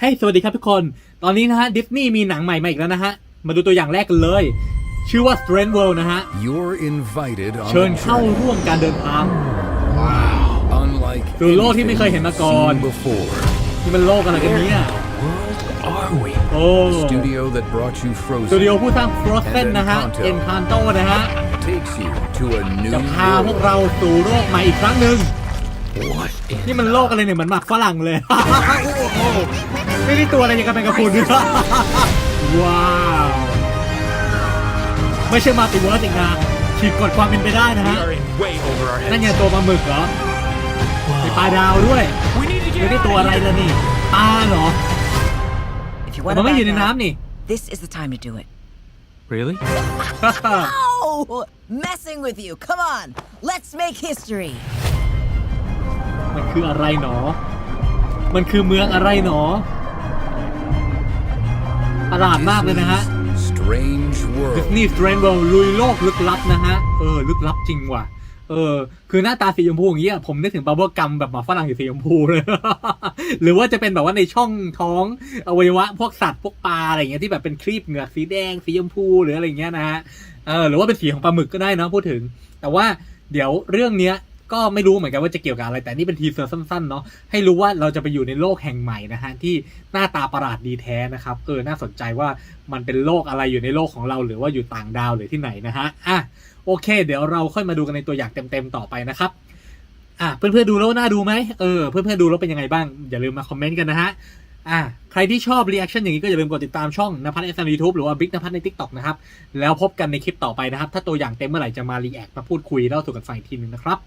ให้สวัสดีครับทุกคน ตอนนี้นะฮะดิสนีย์มีหนังใหม่มาอีกแล้วนะฮะ มาดูตัวอย่างแรกกันเลย ชื่อว่า Strange World นะฮะ You're invited on เชิญ a เข้า journey ร่วมการเดินทาง unlike สู่โลกที่ไม่เคยเห็นมาก่อน anything before. นี่มันโลกอะไรกันเนี่ย Are we? โอ้ The studio that brought you สตูดิโอ Frozen ผู้สร้าง Frozen นะฮะ Encanto นะฮะ takes you to a new จะพาพวก world. เราสู่โลกใหม่อีกครั้งหนึ่ง What? นี่มันโลกอะไรเนี่ยเหมือนหมักฝรั่งเลย โอ้โห ไม่ได้ตัวอะไรยังกันเป็นกระพุนว้าว ไม่ใช่มาติเวิร์สอีกนะฉีกกฎความเป็นไปได้นะฮะ We are in way over our นั่น heads. ไงตัวปลาหมึกเหรอมีปลาดาวด้วย We need to ไม่ get ได้ out ตัว of อะไร here. เลยนี่ปลาเหรอ If you แต่ want มัน to ไม่อยู่ back ใน out, น้ำนี่ this is the time to do it. Really? Oh, messing with you. Come on, let's make history. มันคืออะไรหนอ มันคือเมืองอะไรหนอ ประหลาดมากเลยนะฮะ Disney's Strange ดิส World. นีย์สเตรนเวลลุยโลกลึกลับนะฮะ เออ ลึกลับจริงว่ะ เออ คือหน้าตาสีชมพูอย่างเงี้ยผมนึกถึงบับเบิลกัมแบบหมาฝรั่งอยู่สีชมพูเลย หรือว่าจะเป็นแบบว่าในช่องท้องอวัยวะ พวกสัตว์พวกปลาอะไรอย่างเงี้ยที่แบบเป็นครีบเหงือกสีแดงสีชมพูหรืออะไรอย่างเงี้ยนะฮะ เออ หรือว่าเป็นสีของปลาหมึกก็ได้เนอะพูดถึง แต่ว่าเดี๋ยวเรื่องเนี้ย ก็ไม่รู้เหมือนกันว่าจะเกี่ยวกับอะไร แต่นี่เป็นทีเซอร์สั้นๆเนาะให้รู้ว่าเราจะไปอยู่ในโลกแห่งใหม่นะฮะที่หน้าตาประหลาดดีแท้นะครับเออน่าสนใจว่ามันเป็นโลกอะไรอยู่ในโลกของเรา หรือว่าอยู่ต่างดาวหรือที่ไหนนะฮะอะโอเค เดี๋ยวเราค่อยมาดูกันในตัวอย่างเต็มๆต่อไปนะครับอะเพื่อนๆดูแล้วน่าดูไหมเออเพื่อนๆดูแล้วเป็นยังไงบ้างอย่าลืมมาคอมเมนต์กันนะฮะอะใครที่ชอบรีแอคชั่นอย่างนี้ก็อย่าลืมกดติดตามช่องนภัสเอสในยูทูบหรือว่าบิ๊กนภัสในทิกตอกนะครับ แล้วพบกันในคลิปต่อไปนะครับ ถ้าตัวอย่างเต็มเมื่อไหร่จะมารีแอคมาพูดคุยเล่าสู่กันฟังอีกทีนึงนะครับ